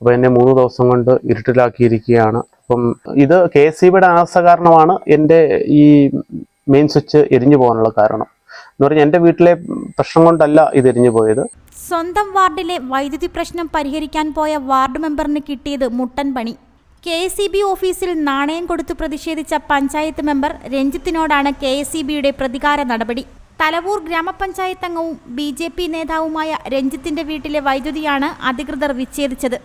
അപ്പോൾ എന്നെ മൂന്ന് ദിവസം കൊണ്ട് ഇരുട്ടിലാക്കിയിരിക്കുകയാണ്. അപ്പം ഇത് കെ എസ് സി അനാസ്ഥ കാരണമാണ് എന്റെ ഈ മെയിൻ സ്വിച്ച് എരിഞ്ഞു പോകാനുള്ള കാരണം. എന്ന് പറഞ്ഞാൽ എന്റെ വീട്ടിലെ പ്രശ്നം കൊണ്ടല്ല ഇത് എരിഞ്ഞു പോയത്. സ്വന്തം വാർഡിലെ വൈദ്യുതി പ്രശ്നം പരിഹരിക്കാൻ പോയ വാർഡ് മെമ്പറിന് കിട്ടിയത് മുട്ടൻ പണി. കെ എസ് ബി ഓഫീസിൽ നാണയം കൊടുത്തു പ്രതിഷേധിച്ച പഞ്ചായത്ത് മെമ്പർ രഞ്ജിത്തിനോടാണ് കെ എസ് ബിയുടെ പ്രതികാര നടപടി. തലവൂർ ഗ്രാമപഞ്ചായത്ത് അംഗവും ബി ജെ പി നേതാവുമായ രഞ്ജിത്തിന്റെ വീട്ടിലെ വൈദ്യുതിയാണ് അധികൃതർ വിച്ഛേദിച്ചത്.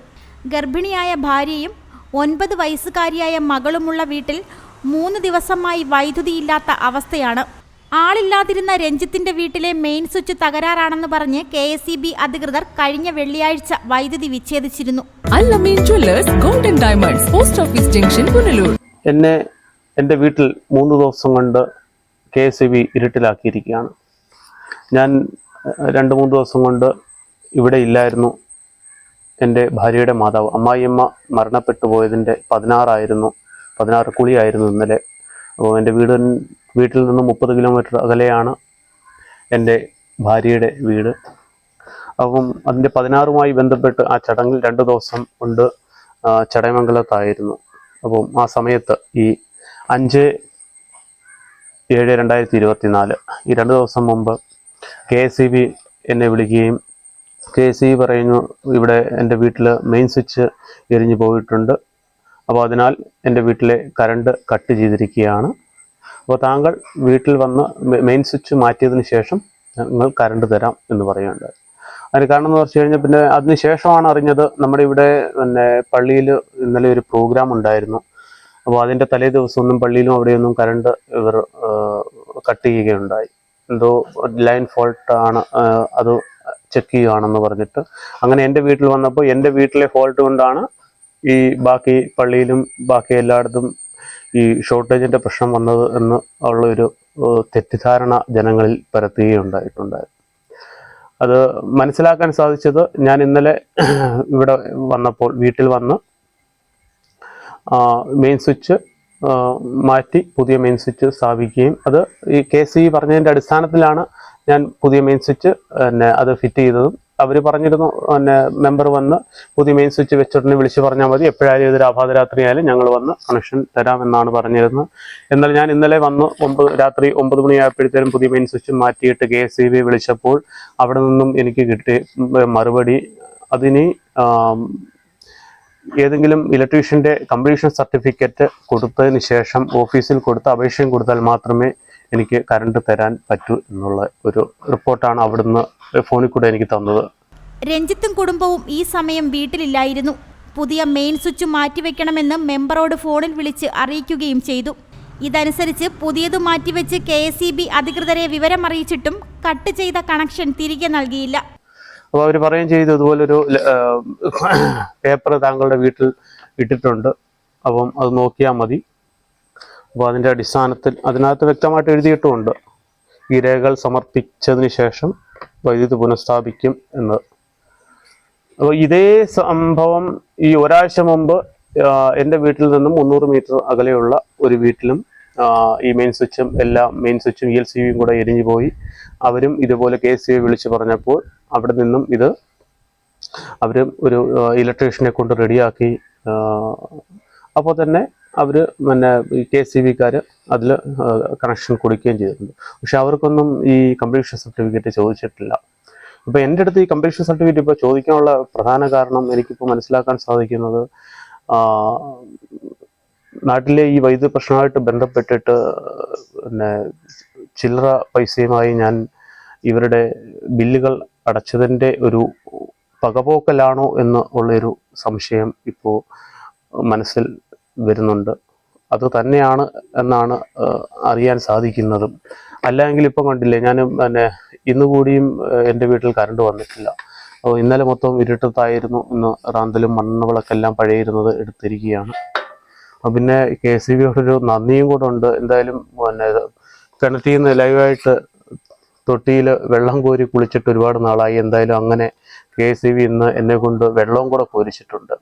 ഗർഭിണിയായ ഭാര്യയും ഒൻപത് വയസ്സുകാരിയായ മകളുമുള്ള വീട്ടിൽ മൂന്ന് ദിവസമായി വൈദ്യുതിയില്ലാത്ത അവസ്ഥയാണ്. ആളില്ലാതിരുന്ന രഞ്ജിത്തിന്റെ വീട്ടിലെ മെയിൻ സ്വിച്ച് തകരാറാണെന്ന് പറഞ്ഞ് കെ എസ് അധികൃതർ കഴിഞ്ഞ വെള്ളിയാഴ്ച വൈദ്യുതി വിച്ഛേദിച്ചിരുന്നു. Golden diamonds post office junction Punalur. എന്നെ എന്റെ വീട്ടിൽ മൂന്ന് ദിവസം കൊണ്ട് കെ എസ് ബി ഇരുട്ടിലാക്കിയിരിക്കുകയാണ്. ഞാൻ രണ്ട് മൂന്ന് ദിവസം കൊണ്ട് ഇവിടെ ഇല്ലായിരുന്നു. എന്റെ ഭാര്യയുടെ മാതാവ് അമ്മായിയമ്മ മരണപ്പെട്ടു പോയതിന്റെ പതിനാറായിരുന്നു പതിനാറ് കുളിയായിരുന്നു ഇന്നലെ. അപ്പോൾ എന്റെ വീട് വീട്ടിൽ നിന്ന് മുപ്പത് കിലോമീറ്റർ അകലെയാണ് എന്റെ ഭാര്യയുടെ വീട്. അപ്പം അതിന്റെ പതിനാറുമായി ബന്ധപ്പെട്ട് ആ ചടങ്ങിൽ രണ്ട് ദിവസം കൊണ്ട് ചടയമംഗലത്തായിരുന്നു. അപ്പം ആ സമയത്ത് ഈ അഞ്ച് ഏഴ് രണ്ടായിരത്തി ഇരുപത്തി നാല് ഈ രണ്ട് ദിവസം മുമ്പ് കെ എസ് സി ബി എന്നെ വിളിക്കുകയും കെ സി പറയുന്നു ഇവിടെ എന്റെ വീട്ടിൽ മെയിൻ സ്വിച്ച് എരിഞ്ഞു പോയിട്ടുണ്ട്. അപ്പോൾ അതിനാൽ എന്റെ വീട്ടിലെ കറണ്ട് കട്ട് ചെയ്തിരിക്കുകയാണ്. അപ്പോൾ താങ്കൾ വീട്ടിൽ വന്ന് മെയിൻ സ്വിച്ച് മാറ്റിയതിന് ശേഷം ഞങ്ങൾ കറണ്ട് തരാം എന്ന് പറയുന്നുണ്ട്. അതിന് കാരണം എന്ന് പറഞ്ഞു കഴിഞ്ഞാൽ പിന്നെ അതിന് ശേഷമാണ് അറിഞ്ഞത് നമ്മുടെ ഇവിടെ പിന്നെ പള്ളിയിൽ ഇന്നലെ ഒരു പ്രോഗ്രാം ഉണ്ടായിരുന്നു. അപ്പോൾ അതിന്റെ തലേ ദിവസമൊന്നും പള്ളിയിലും അവിടെയൊന്നും കറണ്ട് ഇവർ കട്ട് ചെയ്യുകയുണ്ടായി. എന്തോ ലൈൻ ഫോൾട്ട് ആണ് അത് ചെക്ക് ചെയ്യുകയാണെന്ന് പറഞ്ഞിട്ട് അങ്ങനെ എന്റെ വീട്ടിൽ വന്നപ്പോൾ എന്റെ വീട്ടിലെ ഫോൾട്ട് കൊണ്ടാണ് ഈ ബാക്കി പള്ളിയിലും ബാക്കി എല്ലായിടത്തും ഈ ഷോർട്ടേജിന്റെ പ്രശ്നം വന്നത് എന്ന് ഉള്ളൊരു തെറ്റിദ്ധാരണ ജനങ്ങളിൽ പരത്തുകയുണ്ടായിട്ടുണ്ടായിരുന്നു അത് മനസ്സിലാക്കാൻ സാധിച്ചത് ഞാൻ ഇന്നലെ ഇവിടെ വന്നപ്പോൾ വീട്ടിൽ വന്ന് മെയിൻ സ്വിച്ച് മാറ്റി പുതിയ മെയിൻ സ്വിച്ച് സ്ഥാപിക്കുകയും അത് ഈ കെ സി പറഞ്ഞതിന്റെ അടിസ്ഥാനത്തിലാണ് ഞാൻ പുതിയ മെയിൻ സ്വിച്ച് പിന്നെ അത് ഫിറ്റ് ചെയ്തതും. അവർ പറഞ്ഞിരുന്നു പിന്നെ മെമ്പർ വന്ന് പുതിയ മെയിൻ സ്വിച്ച് വെച്ചിട്ടുണ്ടെങ്കിൽ വിളിച്ച് പറഞ്ഞാൽ മതി. എപ്പോഴായാലും അപാതരാത്രി ആയാലും ഞങ്ങൾ വന്ന് കണക്ഷൻ തരാമെന്നാണ് പറഞ്ഞിരുന്നത്. എന്നാൽ ഞാൻ ഇന്നലെ വന്ന് ഒമ്പത് രാത്രി ഒമ്പത് മണിയായപ്പോഴത്തേനും പുതിയ മെയിൻ സ്വിച്ച് മാറ്റിയിട്ട് കെ എസ് വിളിച്ചപ്പോൾ അവിടെ നിന്നും എനിക്ക് കിട്ടി മറുപടി. അതിന് ഏതെങ്കിലും ഇലക്ട്രീഷ്യന്റെ കംപ്ലീഷൻ സർട്ടിഫിക്കറ്റ് കൊടുത്തതിന് ശേഷം ഓഫീസിൽ കൊടുത്ത് അപേക്ഷയും കൊടുത്താൽ മാത്രമേ എനിക്ക് കറണ്ട് തരാൻ പറ്റൂ എന്നുള്ള ഒരു റിപ്പോർട്ടാണ് അവിടുന്ന് ഫോണിൽ കൂടെ എനിക്ക് തന്നത്. രഞ്ജിത്തും കുടുംബവും ഈ സമയം വീട്ടിലില്ലായിരുന്നു. പുതിയ മെയിൻ സ്വിച്ച് മാറ്റിവെക്കണമെന്ന് മെമ്പറോട് ഫോണിൽ വിളിച്ച് അറിയിക്കുകയും ചെയ്തു. ഇതനുസരിച്ച് പുതിയത് മാറ്റിവെച്ച് കെ എസ് ഇ ബി അധികൃതരെ വിവരമറിയിച്ചിട്ടും കട്ട് ചെയ്ത കണക്ഷൻ തിരികെ നൽകിയില്ല. അപ്പോൾ അവർ പറയുകയും ചെയ്തു ഇതുപോലൊരു പേപ്പർ താങ്കളുടെ വീട്ടിൽ ഇട്ടിട്ടുണ്ട്. അപ്പം അത് നോക്കിയാൽ മതി. അപ്പോൾ അതിന്റെ അടിസ്ഥാനത്തിൽ അതിനകത്ത് വ്യക്തമായിട്ട് എഴുതിയിട്ടുമുണ്ട്. ഈ രേഖകൾ സമർപ്പിച്ചതിന് ശേഷം വൈദ്യുതി പുനഃസ്ഥാപിക്കും എന്ന്. അപ്പോൾ ഇതേ സംഭവം ഈ ഒരാഴ്ച മുമ്പ് എന്റെ വീട്ടിൽ നിന്നും മുന്നൂറ് മീറ്റർ അകലെയുള്ള ഒരു വീട്ടിലും ഈ മെയിൻ സ്വിച്ചും എല്ലാ മെയിൻ സ്വിച്ചും ഇ എൽ സി വിയും കൂടെ എരിഞ്ഞു പോയി. അവരും ഇതുപോലെ കെ സി വിളിച്ച് പറഞ്ഞപ്പോൾ അവിടെ നിന്നും ഇത് അവരും ഒരു ഇലക്ട്രീഷ്യനെ കൊണ്ട് റെഡിയാക്കി അപ്പോൾ തന്നെ അവർ പിന്നെ ഈ കെ സി ബിക്കാർ അതിൽ കണക്ഷൻ കൊടുക്കുകയും ചെയ്തിട്ടുണ്ട്. പക്ഷെ അവർക്കൊന്നും ഈ കംപ്ലീഷൻ സർട്ടിഫിക്കറ്റ് ചോദിച്ചിട്ടില്ല. ഇപ്പം എന്റെ അടുത്ത് ഈ കംപ്ലീഷൻ സർട്ടിഫിക്കറ്റ് ഇപ്പോൾ ചോദിക്കാനുള്ള പ്രധാന കാരണം എനിക്കിപ്പോൾ മനസ്സിലാക്കാൻ സാധിക്കുന്നത് നാട്ടിലെ ഈ വൈദ്യുതി പ്രശ്നമായിട്ട് ബന്ധപ്പെട്ടിട്ട് പിന്നെ ചില്ലറ പൈസയുമായി ഞാൻ ഇവരുടെ ബില്ലുകൾ അടച്ചതിന്റെ ഒരു പകപോക്കലാണോ എന്ന് ഉള്ളൊരു സംശയം ഇപ്പോൾ മനസ്സിൽ വരുന്നുണ്ട്. അത് തന്നെയാണ് എന്നാണ് അറിയാൻ സാധിക്കുന്നതും. അല്ലെങ്കിൽ ഇപ്പം കണ്ടില്ലേ ഞാൻ പിന്നെ ഇന്ന് കൂടിയും എന്റെ വീട്ടിൽ കറണ്ട് വന്നിട്ടില്ല. അപ്പോൾ ഇന്നലെ മൊത്തം ഇരുട്ടത്തായിരുന്നു. ഇന്ന് റാന്തലും മണ്ണ് വിളക്കെല്ലാം പഴയിരുന്നത് എടുത്തിരിക്കുകയാണ്. അപ്പോൾ പിന്നെ കെ സി ബിയോടൊരു നന്ദിയും കൂടെ ഉണ്ട്. എന്തായാലും പിന്നെ കിണറ്റിൽ നിന്ന് ലൈവായിട്ട് തൊട്ടിയിൽ വെള്ളം കോരി കുളിച്ചിട്ട് ഒരുപാട് നാളായി. എന്തായാലും അങ്ങനെ കെ സി ബി ഇന്ന് എന്നെ കൊണ്ട് വെള്ളവും കൂടെ കോരിച്ചിട്ടുണ്ട്.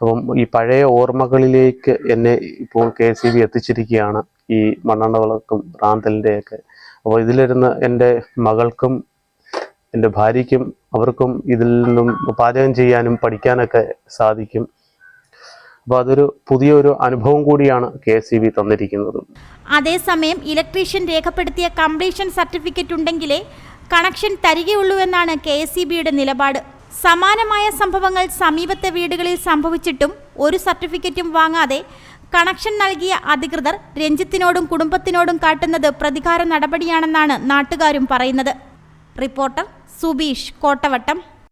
അപ്പം ഈ പഴയ ഓർമ്മകളിലേക്ക് എന്നെ ഇപ്പോൾ കെ സി ബി എത്തിച്ചിരിക്കുകയാണ് ഈ മണ്ണെണ്ണ വിളക്കും റാന്തലിന്റെയൊക്കെ. അപ്പോൾ ഇതിലിരുന്ന് എന്റെ മകൾക്കും എന്റെ ഭാര്യയ്ക്കും അവർക്കും ഇതിൽ നിന്നും പാചകം ചെയ്യാനും പഠിക്കാനൊക്കെ സാധിക്കും. അപ്പോൾ അതൊരു പുതിയൊരു അനുഭവം കൂടിയാണ് കെ സി ബി തന്നിരിക്കുന്നത്. അതേസമയം ഇലക്ട്രീഷ്യൻ രേഖപ്പെടുത്തിയ കംപ്ലീഷൻ സർട്ടിഫിക്കറ്റ് ഉണ്ടെങ്കിലേ കണക്ഷൻ തരികയുള്ളൂ എന്നാണ് കെ എസ് ഇ ബിയുടെ നിലപാട്. സമാനമായ സംഭവങ്ങൾ സമീപത്തെ വീടുകളിൽ സംഭവിച്ചിട്ടും ഒരു സർട്ടിഫിക്കറ്റും വാങ്ങാതെ കണക്ഷൻ നൽകിയ അധികൃതർ രഞ്ജിത്തിനോടും കുടുംബത്തിനോടും കാട്ടുന്നത് പ്രതികാര നടപടിയാണെന്നാണ് നാട്ടുകാരും പറയുന്നത്. റിപ്പോർട്ടർ സുബീഷ് കോട്ടവട്ടം.